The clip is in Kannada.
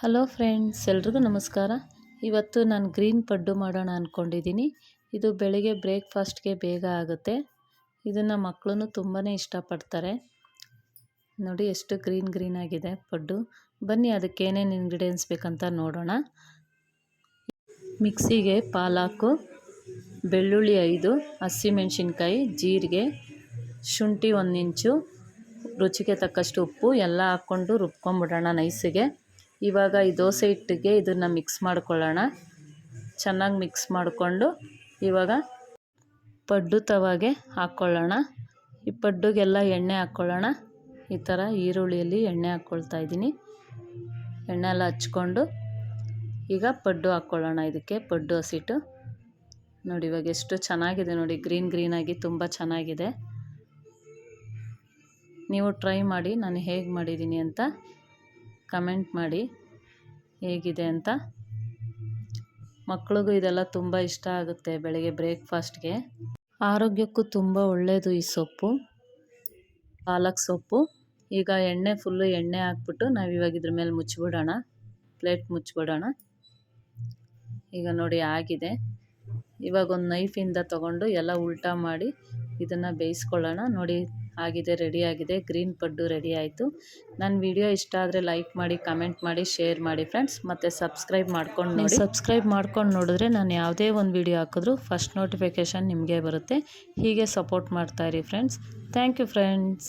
ಹಲೋ ಫ್ರೆಂಡ್ಸ್, ಎಲ್ರಿಗೂ ನಮಸ್ಕಾರ. ಇವತ್ತು ನಾನು ಗ್ರೀನ್ ಪಡ್ಡು ಮಾಡೋಣ ಅಂದ್ಕೊಂಡಿದ್ದೀನಿ ಇದು ಬೆಳಿಗ್ಗೆ ಬ್ರೇಕ್ಫಾಸ್ಟ್ಗೆ ಬೇಗ ಆಗುತ್ತೆ. ಇದನ್ನು ಮಕ್ಕಳು ತುಂಬಾ ಇಷ್ಟಪಡ್ತಾರೆ. ನೋಡಿ ಎಷ್ಟು ಗ್ರೀನ್ ಗ್ರೀನ್ ಆಗಿದೆ ಪಡ್ಡು. ಬನ್ನಿ ಅದಕ್ಕೆ ಏನೇನು ಇಂಗ್ರೀಡಿಯೆಂಟ್ಸ್ ಬೇಕಂತ ನೋಡೋಣ. ಮಿಕ್ಸಿಗೆ ಪಾಲಾಕು, ಬೆಳ್ಳುಳ್ಳಿ ಐದು ಹಸಿಮೆಣ್ಸಿನ್ಕಾಯಿ ಜೀರಿಗೆ, ಶುಂಠಿ ಒಂದು ಇಂಚು, ರುಚಿಗೆ ತಕ್ಕಷ್ಟು ಉಪ್ಪು, ಎಲ್ಲ ಹಾಕ್ಕೊಂಡು ರುಬ್ಕೊಂಬಿಡೋಣ ನೈಸಿಗೆ. ಇವಾಗ ಈ ದೋಸೆ ಹಿಟ್ಟಿಗೆ ಇದನ್ನು ಮಿಕ್ಸ್ ಮಾಡ್ಕೊಳ್ಳೋಣ. ಚೆನ್ನಾಗಿ ಮಿಕ್ಸ್ ಮಾಡಿಕೊಂಡು ಇವಾಗ ಪಡ್ಡು ತವಾಗೆ ಹಾಕ್ಕೊಳ್ಳೋಣ. ಈ ಪಡ್ಡುಗೆಲ್ಲ ಎಣ್ಣೆ ಹಾಕ್ಕೊಳ್ಳೋಣ. ಈ ಥರ ಈರುಳ್ಳಿಯಲ್ಲಿ ಎಣ್ಣೆ ಹಾಕ್ಕೊಳ್ತಾ ಇದ್ದೀನಿ. ಎಣ್ಣೆ ಎಲ್ಲ ಹಚ್ಕೊಂಡು ಈಗ ಪಡ್ಡು ಹಾಕ್ಕೊಳ್ಳೋಣ ಇದಕ್ಕೆ, ಪಡ್ಡು ಹಸಿಟ್ಟು. ನೋಡಿ ಇವಾಗ ಎಷ್ಟು ಚೆನ್ನಾಗಿದೆ ನೋಡಿ, ಗ್ರೀನ್ ಗ್ರೀನಾಗಿ ತುಂಬ ಚೆನ್ನಾಗಿದೆ. ನೀವು ಟ್ರೈ ಮಾಡಿ, ನಾನು ಹೇಗೆ ಮಾಡಿದ್ದೀನಿ ಅಂತ ಕಮೆಂಟ್ ಮಾಡಿ ಹೇಗಿದೆ ಅಂತ. ಮಕ್ಳಿಗೂ ಇದೆಲ್ಲ ತುಂಬ ಇಷ್ಟ ಆಗುತ್ತೆ ಬೆಳಗ್ಗೆ ಬ್ರೇಕ್ಫಾಸ್ಟ್ಗೆ. ಆರೋಗ್ಯಕ್ಕೂ ತುಂಬ ಒಳ್ಳೆಯದು ಈ ಸೊಪ್ಪು. ಪಾಲಕ್ ಸೊಪ್ಪು. ಈಗ ಎಣ್ಣೆ ಫುಲ್ಲು ಎಣ್ಣೆ ಹಾಕ್ಬಿಟ್ಟು ನಾವು ಇವಾಗ ಇದ್ರ ಮೇಲೆ ಮುಚ್ಚಿಬಿಡೋಣ ಪ್ಲೇಟ್ ಮುಚ್ಚಿಬಿಡೋಣ ಈಗ ನೋಡಿ ಆಗಿದೆ. ಇವಾಗ ಒಂದು ನೈಫಿಂದ ತಗೊಂಡು ಎಲ್ಲ ಉಲ್ಟಾ ಮಾಡಿ ಇದನ್ನು ಬೇಯಿಸ್ಕೊಳ್ಳೋಣ. ನೋಡಿ ಆಗಿದೆ ರೆಡಿ ಆಗಿದೆ ಗ್ರೀನ್ ಪಡ್ಡು ರೆಡಿ ಆಯಿತು. ನನ್ನ ವಿಡಿಯೋ ಇಷ್ಟ ಆದರೆ ಲೈಕ್ ಮಾಡಿ ಕಮೆಂಟ್ ಮಾಡಿ ಶೇರ್ ಮಾಡಿ ಫ್ರೆಂಡ್ಸ್ ಮತ್ತು ಸಬ್ಸ್ಕ್ರೈಬ್ ಮಾಡ್ಕೊಂಡು ನೋಡಿ. ಸಬ್ಸ್ಕ್ರೈಬ್ ಮಾಡ್ಕೊಂಡು ನೋಡಿದ್ರೆ ನಾನು ಯಾವುದೇ ಒಂದು ವಿಡಿಯೋ ಹಾಕಿದ್ರು ಫಸ್ಟ್ ನೋಟಿಫಿಕೇಷನ್ ನಿಮಗೆ ಬರುತ್ತೆ. ಹೀಗೆ ಸಪೋರ್ಟ್ ಮಾಡ್ತಾಯಿರಿ ಫ್ರೆಂಡ್ಸ್ ಥ್ಯಾಂಕ್ ಯು ಫ್ರೆಂಡ್ಸ್